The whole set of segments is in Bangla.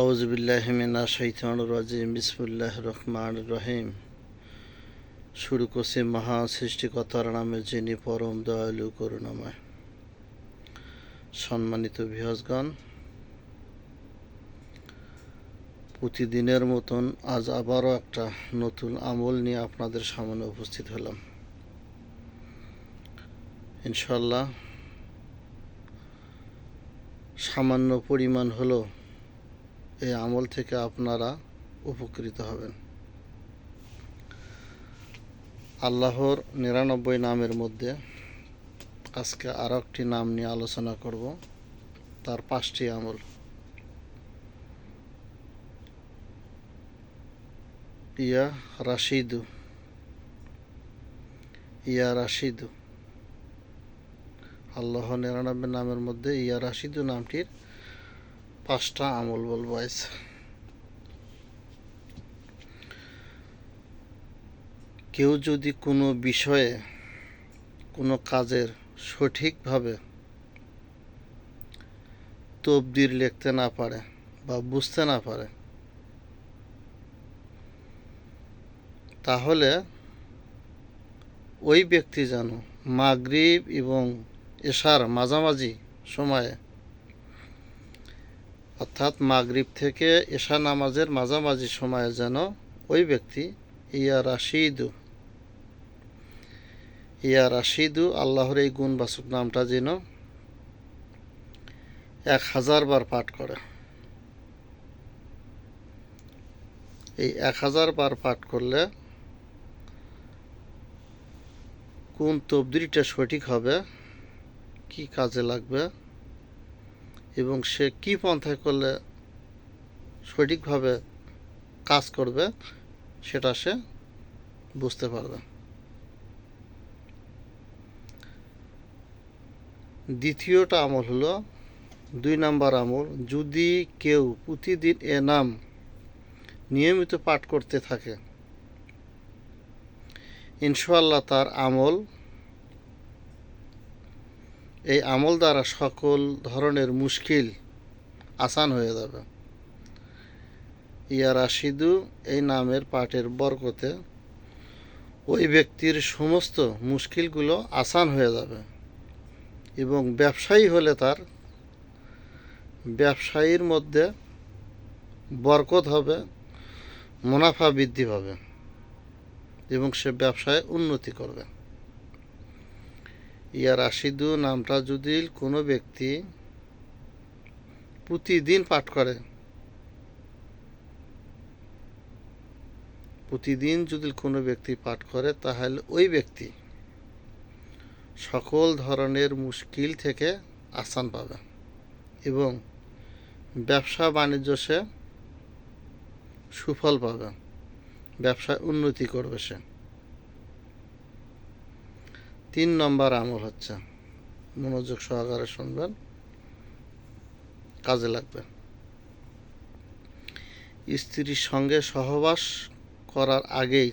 আউজবিল্লাহমিনা শৈতান রাজিম বিসমুল্লাহ রহমান রহিম। শুরু করছি মহা সৃষ্টিকর্তার নামে যিনি পরম দয়ালু, করুণাময়। সম্মানিত বিহসগণ প্রতিদিনের মতন আজ আবারও একটা নতুন আমল নিয়ে আপনাদের সামনে উপস্থিত হলাম। ইনশাল্লাহ সামান্য পরিমাণ হলো এই আমল থেকে আপনারা উপকৃত হবেন। আল্লাহর নিরানব্বই নামের মধ্যে আজকে আরও একটি নাম নিয়ে আলোচনা করব, তার পাঁচটি আমল। ইয়া রাশিদু। ইয়া রাশিদু। আল্লাহ নিরানব্বই নামের মধ্যে ইয়া রাশিদু নামটির পাঁচটা আমল বলব আজ কেউ যদি কোনো বিষয়ে কোনো কাজের সঠিকভাবে তবদির লিখতে না পারে বা বুঝতে না পারে, তাহলে ওই ব্যক্তি যেন মাগরিব এবং এশার মাঝামাঝি সময়ে অর্থাৎ মাগরিব থেকে এশা নামাজের মাঝামাঝি সময়ে যেন ওই ব্যক্তি, ইয়া রাশিদু ইয়া রাশিদু, আল্লাহর এই গুণবাচক নামটা যেন এক হাজার বার পাঠ করে। এই এক হাজার বার পাঠ করলে কোন তবদিরিটা সঠিক হবে, কি কাজে লাগবে? এবং সে কি পন্থায় করলে সঠিকভাবে কাজ করবে, সেটা সে বুঝতে পারবে। দ্বিতীয়টা আমল হলো, দুই নাম্বার আমল, যদি কেউ প্রতিদিন এ নাম নিয়মিত পাঠ করতে থাকে ইনশাল্লাহ তার আমল এই আমল দ্বারা সকল ধরনের মুশকিল আসান হয়ে যাবে। ইয়া রাশিদু, এই নামের পাঠের বরকতে ওই ব্যক্তির সমস্ত মুশকিলগুলো আসান হয়ে যাবে এবং ব্যবসায়ী হলে তার ব্যবসায়ীর মধ্যে বরকত হবে, মুনাফা বৃদ্ধি পাবে এবং সে ব্যবসায় উন্নতি করবে। ইয়া রাশিদু নামটা যদি কোনো ব্যক্তি প্রতিদিন পাঠ করে, প্রতিদিন যদি কোনো ব্যক্তি পাঠ করে, তাহলে ওই ব্যক্তি সকল ধরনের মুশকিল থেকে আসান পাবে এবং ব্যবসা বাণিজ্য সে সুফল পাবে, ব্যবসায় উন্নতি করবে সে। তিন নম্বর আমল হচ্ছে, মনোযোগ সহকারে শুনবেন, কাজে লাগবে। স্ত্রীর সঙ্গে সহবাস করার আগেই,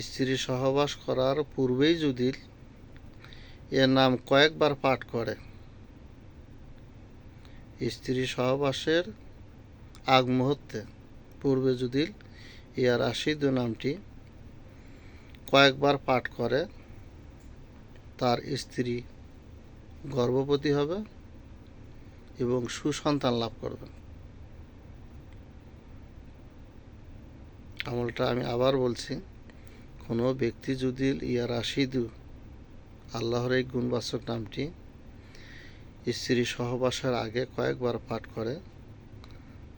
স্ত্রী সহবাস করার পূর্বেই যদি এর নাম কয়েকবার পাঠ করে, স্ত্রী সহবাসের আগ মুহূর্তে পূর্বে যদি ইয়ার আশিদ নামটি কয়েকবার পাঠ করে, তার স্ত্রী গর্ভবতী হবে এবং সুসন্তান লাভ করবে। আমলটা আমি আবার বলছি, কোনো ব্যক্তি যদি ইয়া রাশিদু, আল্লাহর এই গুণবাচক নামটি স্ত্রী সহবাসের আগে কয়েকবার পাঠ করে,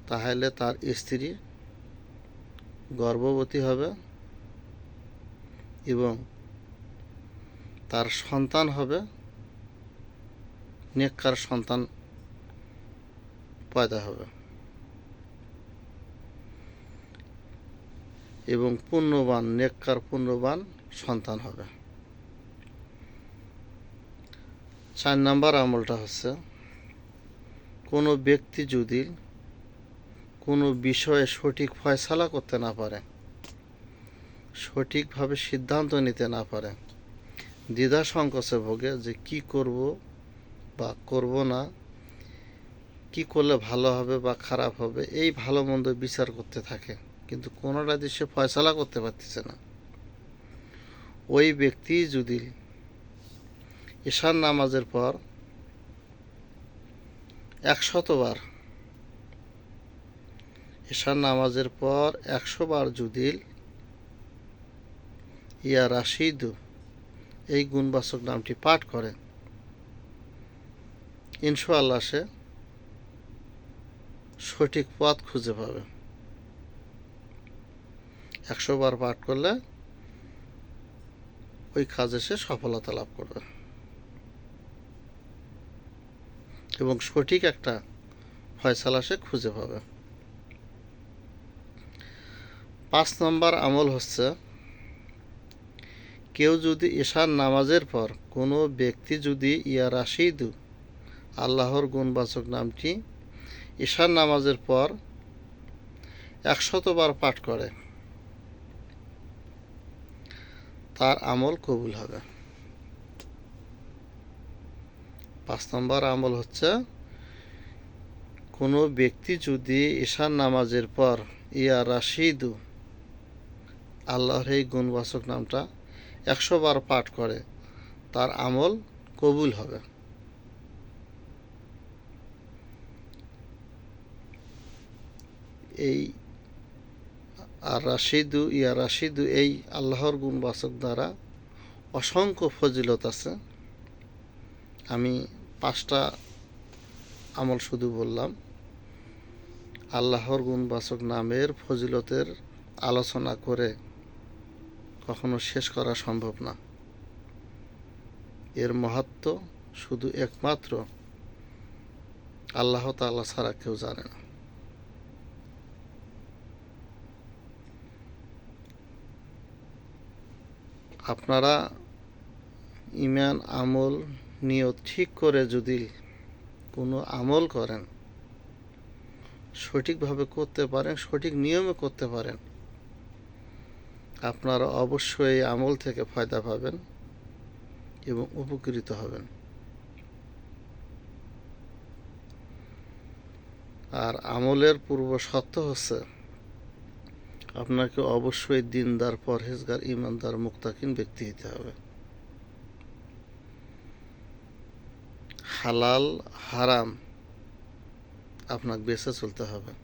তাহলে তার স্ত্রী গর্ভবতী হবে এবং তার সন্তান হবে, নেককার সন্তান পয়দা হবে। এবং পুণ্যবান, নেককার, পুণ্যবান সন্তান হবে। চার নাম্বার আমলটা হচ্ছে, কোনো ব্যক্তি যদি কোনো বিষয়ে সঠিক ফয়সালা করতে না পারে সঠিকভাবে সিদ্ধান্ত নিতে না পারে। দ্বিধা সংকোচে ভোগে যে কি করব বা করব না, কি করলে ভালো হবে বা খারাপ হবে, এই ভালো মন্দ বিচার করতে থাকে। কিন্তু কোনোটা সে ফয়সালা করতে পারতেছে না। ওই ব্যক্তি যদি ঈশান নামাজের পর একশতবার, ঈশান নামাজের পর একশো বার যদি ইয়া রাশিদু, এই গুণবাচক নামটি পাঠ করে ইনশাআল্লাহ সে সঠিক পথ খুঁজে পাবে। একশো বার পাঠ করলে ওই কাজে সে সফলতা লাভ করবে। এবং সঠিক একটা ফয়সালা সে খুঁজে পাবে। পাঁচ নম্বর আমল হচ্ছে কেউ যদি ঈশান নামাজের পর কোনো ব্যক্তি যদি ইয়া রাশিদু, আল্লাহর গুণবাচক নামটি ঈশান নামাজের পর একশতবার পাঠ করে, তার আমল কবুল হবে। পাঁচ নম্বর আমল হচ্ছে, কোনো ব্যক্তি যদি ঈশান নামাজের পর ইয়া রাশিদু, আল্লাহর এই গুণবাচক নামটা একশো বার পাঠ করে, তার আমল কবুল হবে। এই আর রাশিদু, ইয়া রাশিদু, এই আল্লাহর গুণবাচক দ্বারা অসংখ্য ফজিলত আছে। আমি পাঁচটা আমল শুধু বললাম। আল্লাহর গুণবাচক নামের ফজিলতের আলোচনা করে কখনো শেষ করা সম্ভব না। এর মহত্ব শুধু একমাত্র আল্লাহ তাআলা ছাড়া কেউ জানে না। আপনারা ইমান আমল, নিয়ত ঠিক করে যদি কোনো আমল করেন, সঠিকভাবে করতে পারেন, সঠিক নিয়মে করতে পারেন আপনারা অবশ্যই আমল থেকে ফায়দা পাবেন এবং উপকৃত হবেন। আর আমলের পূর্ব সত্য হচ্ছে, আপনাকে অবশ্যই দিনদার, পরহেজগার ইমানদার মুক্তাকিন ব্যক্তি হতে হবে। হালাল, হারাম আপনাকে বেঁচে চলতে হবে।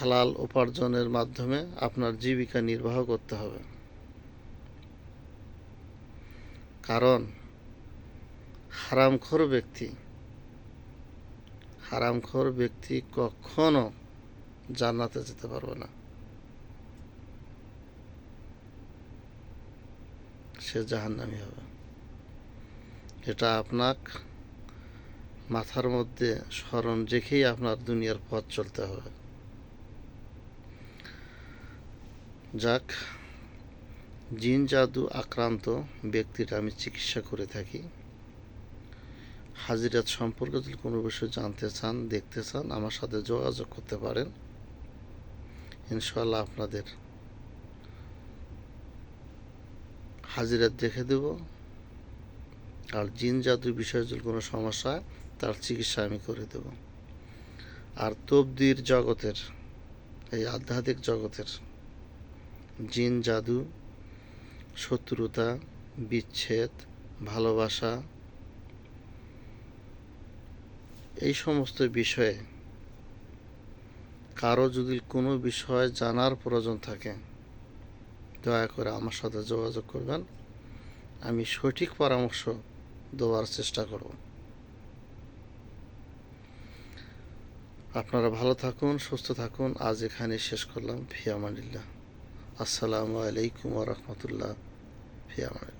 হালাল উপার্জনের মাধ্যমে আপনার জীবিকা নির্বাহ করতে হবে। কারণ, হারামখোর ব্যক্তি হারামখোর ব্যক্তি কখনো জান্নাতে যেতে পারবে না। সে জাহান্নামি হবে। এটা আপনার মাথার মধ্যে স্মরণ রেখেই আপনার দুনিয়ার পথ চলতে হবে। যাক, জিন জাদু আক্রান্ত ব্যক্তিটা আমি চিকিৎসা করে থাকি। হাজিরাত সম্পর্কে যদি কোনো বিষয় জানতে চান, দেখতে চান, আমার সাথে যোগাযোগ করতে পারেন। ইনশাল্লাহ আপনাদের হাজিরাত দেখে দেব। আর জিন জাদু বিষয়ে যদি কোনো সমস্যা তার চিকিৎসা আমি করে দেব। আর তবদির জগতের, এই আধ্যাত্মিক জগতের জিন, জাদু, শত্রুতা, বিচ্ছেদ, ভালোবাসা, এই সমস্ত বিষয়ে কারও যদি কোনো বিষয় জানার প্রয়োজন থাকে, দয়া করে আমার সাথে যোগাযোগ করবেন। আমি সঠিক পরামর্শ দেওয়ার চেষ্টা করব। আপনারা ভালো থাকুন, সুস্থ থাকুন। আজ এখানে শেষ করলাম। ফিয়ামানিল্লাহ আসসালামু আলাইকুম রহমতুল্লাহ ফিয়ামানিল্লাহ